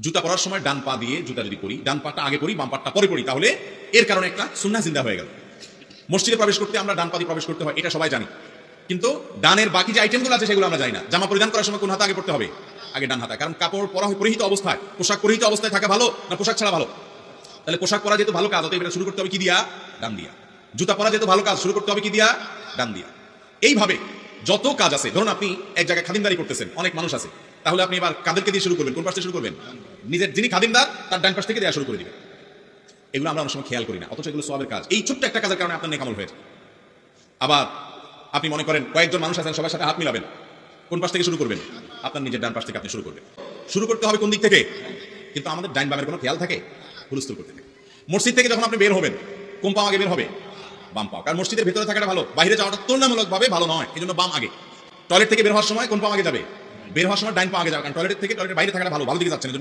জুতা পরার সময় ডান পা দিয়ে জুতা যদি করি ডান পাটা আগে করি বাম পাটটা পরে করি তাহলে এর কারণে একটা সুন্না জিন্দা হয়ে গেল। মসজিদে প্রবেশ করতে আমরা ডান পা দিয়ে প্রবেশ করতে হয়, এটা সবাই জানি। কিন্তু ডানের বাকি যে আইটেমগুলো আছে, সেগুলো আমরা জানি না। জামা পরিধান করার সময় কোন হাতে আগে পড়তে হবে? আগে ডান হাতে। কারণ কাপড় পরা পরিহিত অবস্থায়। পোশাক পরিহিত অবস্থায় থাকা ভালো না পোশাক ছাড়া ভালো? তাহলে পোশাক পরা যেহেতু ভালো কাজ, অতএব এটা শুরু করতে হবে কি দিয়া? ডান দিয়া। জুতা পরা যেহেতু ভালো কাজ, শুরু করতে হবে কি দিয়া? ডান দিয়া। এইভাবে যত কাজ আছে, ধরুন আপনি এক জায়গায় খাদিমদারি করতেছেন, অনেক মানুষ আছে। তাহলে আপনি এবার কাদেরকে দিয়ে শুরু করবেন? কোন পাশ থেকে শুরু করবেন? নিজের যিনি খাদিমদার, তার ডান পাশ থেকে দেওয়া শুরু করে দিবেন। এগুলো আমরা অনেক সময় খেয়াল করি না, অথচ এগুলো সবের কাজ। এই ছোট্ট একটা কাজের কারণে আপনার নেকামল হয়েছে। আবার আপনি মনে করেন কয়েকজন মানুষ আছেন, সবার সাথে হাত মিলাবেন। কোন পাশ থেকে শুরু করবেন? আপনার নিজের ডান পাশ থেকে আপনি শুরু করবেন। শুরু করতে হবে কোন দিক থেকে? কিন্তু আমাদের ডাইন বামের কোনো খেয়াল থাকে? হুলস্থুল করতে থাকে। মসজিদ থেকে যখন আপনি বের হবেন, কোন পা আগে বের হবে? বাম পা কারণ মসজিদের ভেতরে থাকাটা ভালো, বাইরে যাওয়াটা তুলনামূলকভাবে ভালো নয় এই জন্য বাম আগে। টয়লেট থেকে বের হওয়ার সময় কোন পা আগে যাবে? বের হওয়ার সময় ডাইন পা আগে যাবে কারণ টয়লেট থেকে টয়লেটের বাইরে থাকাটা ভালো ভালো দিকে যাচ্ছে না